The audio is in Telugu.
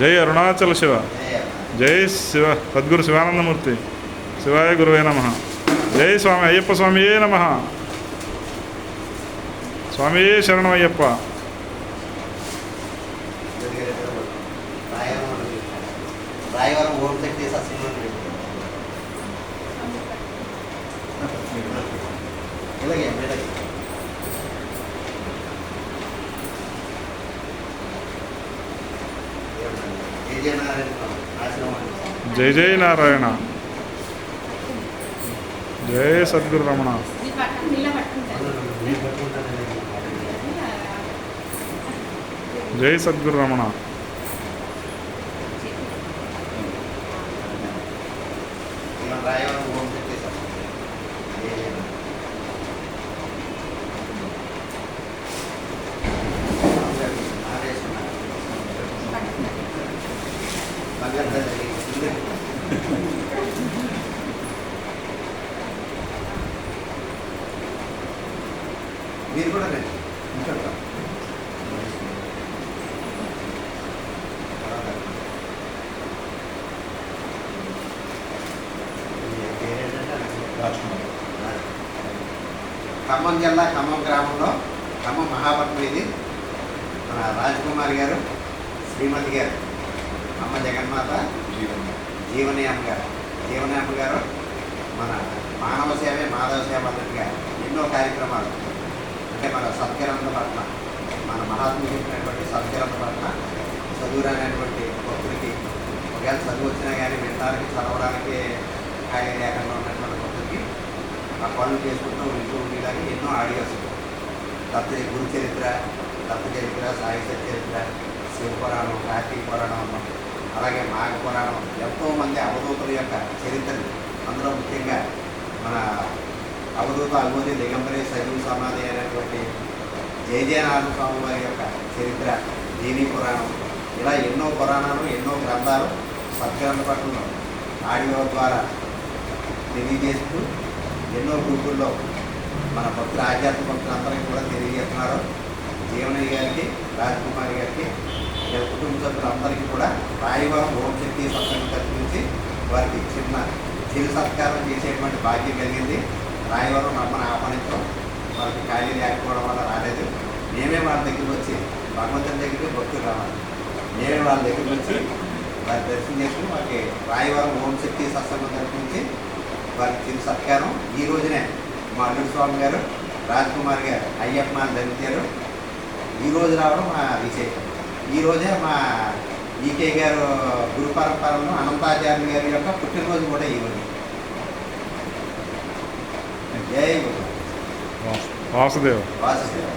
జై అరుణాచల శివ. జై శివ. సద్గురు శివానందమూర్తి. శివాయ గురువే నమ. జై స్వామి అయ్యప్ప స్వామియే నమ. స్వామియే శరణం అయ్యప్ప. రాయవరం ఓం ఇలాగే. జై జై నారాయణ. జై సద్గురు రమణ. జై సద్గురు రమణ. మీరు కూడా రండి ఇంకా ఖమ్మం జిల్లా ఖమ్మం గ్రామంలో ఖమ్మం మహాపట్నం ఇది మన రాజ్కుమార్. గారు శ్రీమతి గారు అమ్మ జగన్మాత జీవన్ అమ్మ గారు జీవని గారు మన మానవ సేవే మాధవ సేవ అన్నట్టుగా ఎన్నో కార్యక్రమాలు. అంటే మన సత్కరణ పట్ల మన మహాత్మ చెప్పినటువంటి సత్కరణ పట్ల చదువురానటువంటి భక్తులకి ఒకవేళ చదువు వచ్చినా కానీ వినడానికి చదవడానికి ఖాళీ లేకుండా ఉన్నటువంటి భక్తులకి ఆ పనులు చేసుకుంటూ వింటూ ఉండేలాగా ఎన్నో ఆడియోస్. దత్త గురు చరిత్ర దత్త చరిత్ర సాయి చరిత్ర శివ పురాణం కార్తీక పురాణం అలాగే మాఘ పురాణం ఎంతో మంది అవధూతుల యొక్క చరిత్రలు. అందులో ముఖ్యంగా మన అవధూత అగోది దిగంబరి సజీవ సమాధి అనేటువంటి జయజయనాథ స్వామి వారి యొక్క చరిత్ర దేవీ పురాణం. ఇలా ఎన్నో పురాణాలు ఎన్నో గ్రంథాలు సత్గ్రంథ పట్టణంలో ఆడియో ద్వారా తెలియజేస్తూ ఎన్నో గ్రూపుల్లో మన భక్తుల ఆధ్యాత్మిక భక్తులందరికీ కూడా తెలియజేస్తున్నారు. జీవనయ్య గారికి రాజ్కుమారి గారికి సభ్యులందరికీ కూడా రాయవరం ఓం శక్తి సత్సంగం తరఫు వారికి చిన్న చిరు సత్కారం చేసేటువంటి భాగ్యం కలిగింది. రాయవరం మమ్మల్ని ఆహ్వానించడం వారికి ఖాళీ లేకపోవడం వల్ల రాలేదు. మేమే వాళ్ళ దగ్గరికి వచ్చి భగవంతుని దగ్గరికి భక్తులు రావాలి. మేమే వాళ్ళ దగ్గరికి వచ్చి వారి దర్శనం చేసుకుని వారికి రాయవరం ఓం శక్తి సత్సంగం తరఫు వారికి చిరు సత్కారం. ఈ రోజునే మా అల్లుడు స్వామి గారు రాజ్ కుమార్ గారు అయ్యప్ప మా ఈ రోజు రావడం మా విశేషం ఈ రోజే మా ఈకే గారు గురు పరంపరలో అనంతాచార్య గారి యొక్క పుట్టినరోజు కూడా ఈ రోజు. జై వాసుదేవ్. వాసుదేవ.